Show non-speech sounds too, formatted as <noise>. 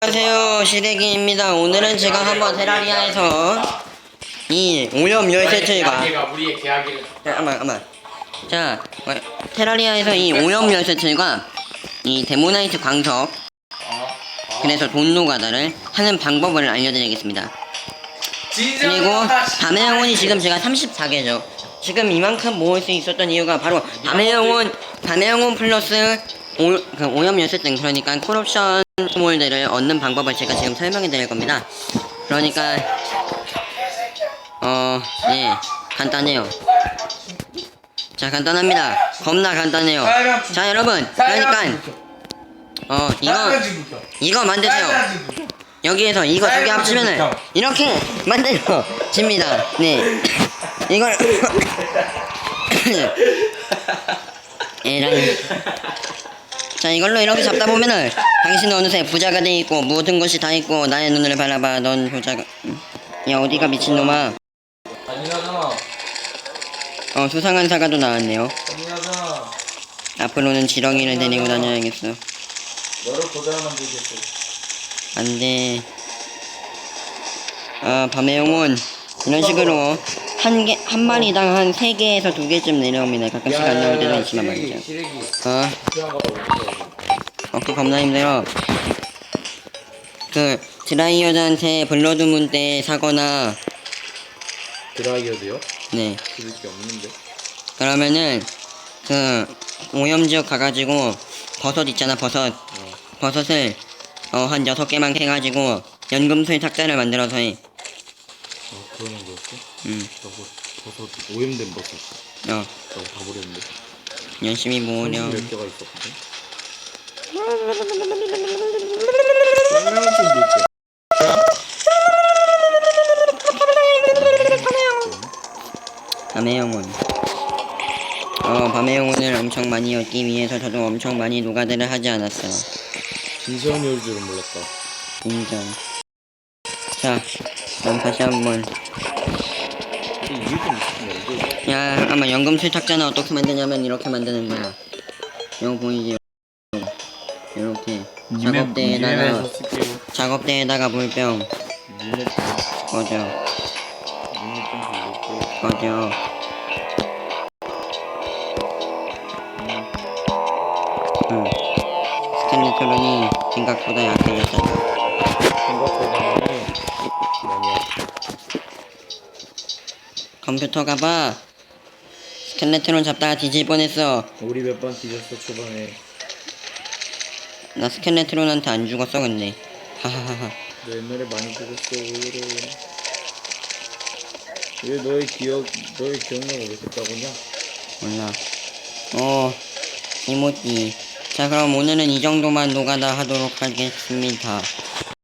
안녕하세요 시래기입니다. 오늘은 제가 한번 테라리아에서 이 오염 열쇠 틀과 계약이가 우리의 계약을 잠깐만 잠깐만. 자 어, 테라리아에서 이 오염 열쇠 틀과 이 데모나이트 광석 어? 그래서 돈 노가다를 하는 방법을 알려드리겠습니다. 그리고 밤의 영혼이 지금 제가 34개죠. 지금 이만큼 모을 수 있었던 이유가 바로 밤의 영혼 밤의 영혼 플러스 오, 그 오염 열쇠등 그러니까 콜옵션 몰들을 얻는 방법을 제가 지금 설명해 드릴 겁니다 그러니까 어 예 간단해요 자 간단합니다 겁나 간단해요 자 여러분 그러니까 어 이거 이거 만드세요 여기에서 이거 두 개 합치면은 이렇게 만들어집니다. 네. 이걸 <coughs> 에라이. 자 이걸로 이렇게 잡다 보면은 당신은 어느새 부자가 돼 있고 모든 것이 다 있고 나의 눈을 바라봐. 넌 부자가 음. 야 어디가 미친놈아? 아니라잖아 어 수상한 사과도 나왔네요. 앞으로는 지렁이를 데리고 다녀야겠어. 너를 고자를 만들겠어 안돼. 아 밤의 영혼 이런 식으로 한 개 한 마리당 한세 개에서 두 개쯤 내려옵니다 가끔씩 안 나올 때도 있지만 말이죠. 어? 먹기 겁나 힘들어 그 드라이어드한테 블러드문 때 사거나 드라이어드요? 네. 들을 게 없는데. 그러면은 그 오염지역 가가지고 버섯 있잖아 버섯. 버섯을 어한 여섯 개만 캐가지고 연금술 탁자를 만들어서 해. 아 그러는 거였어? 음, 저거 버섯 오염된 버섯 어, 저거 다 버렸는데 열심히 모으렴. 몇 개가 있었거든 밤의 영혼. 어, 밤의 영혼을 엄청 많이 얻기 위해서 저도 엄청 많이 노가다를 하지 않았어. 진선이 올 줄은 몰랐다 인정. 자, 그럼 다시 한번. 야, 아마 연금술 탁자는 어떻게 만드냐면 이렇게 만드는 거야. 이거 보이지? 이렇게. 작업대에다가, 작업대에다가 물병. 꺼져, 꺼져. 응. 스켈레토론이 생각보다 약해졌잖아. 컴퓨터가 봐. 스켈레토론 잡다가 뒤질 뻔했어. 우리 몇 번 뒤졌어 초반에 나 스켈레토론한테 안 죽었어 근데. 하하하하. 너 옛날에 많이 죽었어 왜 그래 왜 너의 기억 너의 기억력을 왜 따고냐 몰라. 어, 이모티. 자, 그럼 오늘은 이 정도만 노가다 하도록 하겠습니다.